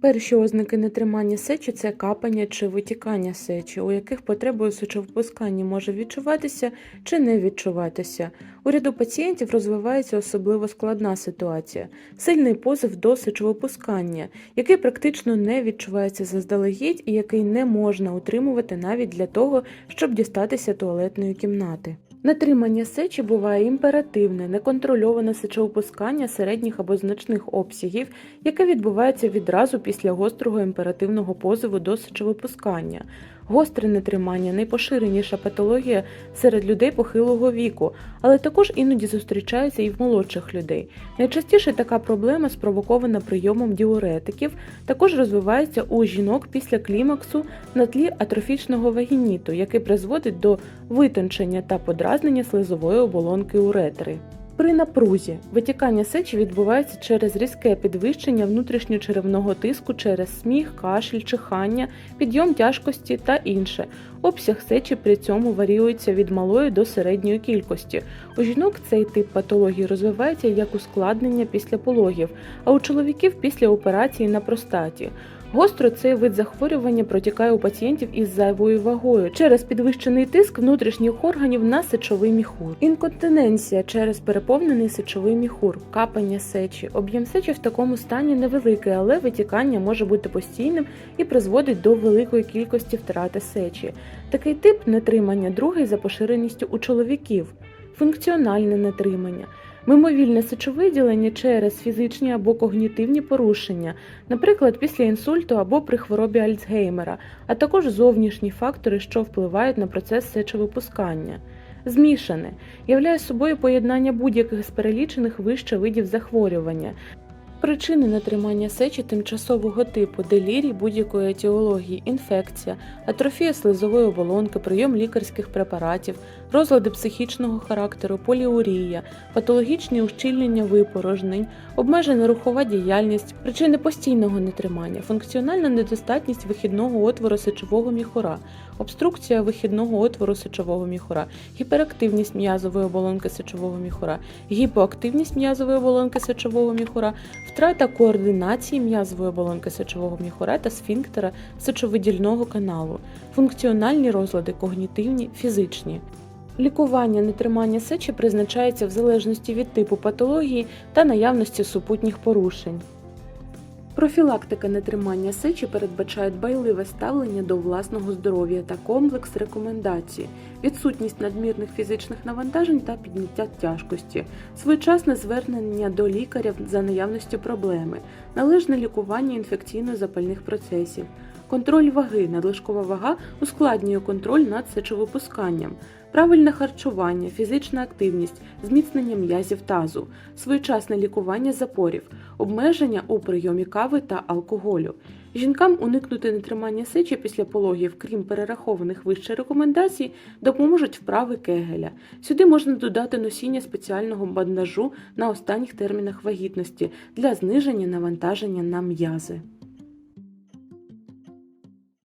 Перші ознаки нетримання сечі це капання чи витікання сечі, у яких потреба у сечовипусканні може відчуватися чи не відчуватися. У ряду пацієнтів розвивається особливо складна ситуація сильний позив до сечовипускання, який практично не відчувається заздалегідь і який не можна утримувати навіть для того, щоб дістатися туалетної кімнати. Натримання сечі буває імперативне, неконтрольоване сечовипускання середніх або значних обсягів, яке відбувається відразу після гострого імперативного позову до сечовипускання. Гостре нетримання найпоширеніша патологія серед людей похилого віку, але також іноді зустрічається і в молодших людей. Найчастіше така проблема спровокована прийомом діуретиків, також розвивається у жінок після клімаксу на тлі атрофічного вагініту, який призводить до витончення та подразнення слизової оболонки уретри. При напрузі витікання сечі відбувається через різке підвищення внутрішньочеревного тиску через сміх, кашель, чихання, підйом тяжкості та інше. Обсяг сечі при цьому варіюється від малої до середньої кількості. У жінок цей тип патології розвивається як ускладнення після пологів, а у чоловіків після операції на простаті. Гостро цей вид захворювання протікає у пацієнтів із зайвою вагою через підвищений тиск внутрішніх органів на сечовий міхур. Інконтиненція через переповнений сечовий міхур, капання сечі. Об'єм сечі в такому стані невеликий, але витікання може бути постійним і призводить до великої кількості втрати сечі. Такий тип нетримання другий за поширеністю у чоловіків, функціональне нетримання. Мимовільне сечовиділення через фізичні або когнітивні порушення, наприклад, після інсульту або при хворобі Альцгеймера, а також зовнішні фактори, що впливають на процес сечовипускання. Змішане являє собою поєднання будь-яких з перелічених вище видів захворювання. Причини натримання сечі тимчасового типу, делірій будь-якої етіології, інфекція, атрофія слизової оболонки, прийом лікарських препаратів, розлади психічного характеру, поліурія, патологічні ущільнення випорожнень, обмежена рухова діяльність, причини постійного нетримання, функціональна недостатність вихідного отвору сечового міхура, обструкція вихідного отвору сечового міхура, гіперактивність м'язової оболонки сечового міхура, гіпоактивність м'язової оболонки сечового міхура, втрата координації м'язової оболонки сечового міхура та сфінктера сечовидільного каналу, функціональні розлади, когнітивні, фізичні. Лікування нетримання сечі призначається в залежності від типу патології та наявності супутніх порушень. Профілактика нетримання сечі передбачає дбайливе ставлення до власного здоров'я та комплекс рекомендацій, відсутність надмірних фізичних навантажень та підняття тяжкості, своєчасне звернення до лікаря за наявністю проблеми, належне лікування інфекційно-запальних процесів. Контроль ваги, надлишкова вага ускладнює контроль над сечовипусканням, правильне харчування, фізична активність, зміцнення м'язів тазу, своєчасне лікування запорів, обмеження у прийомі кави та алкоголю. Жінкам уникнути нетримання сечі після пологів, крім перерахованих вище рекомендацій, допоможуть вправи кегеля. Сюди можна додати носіння спеціального бандажу на останніх термінах вагітності для зниження навантаження на м'язи.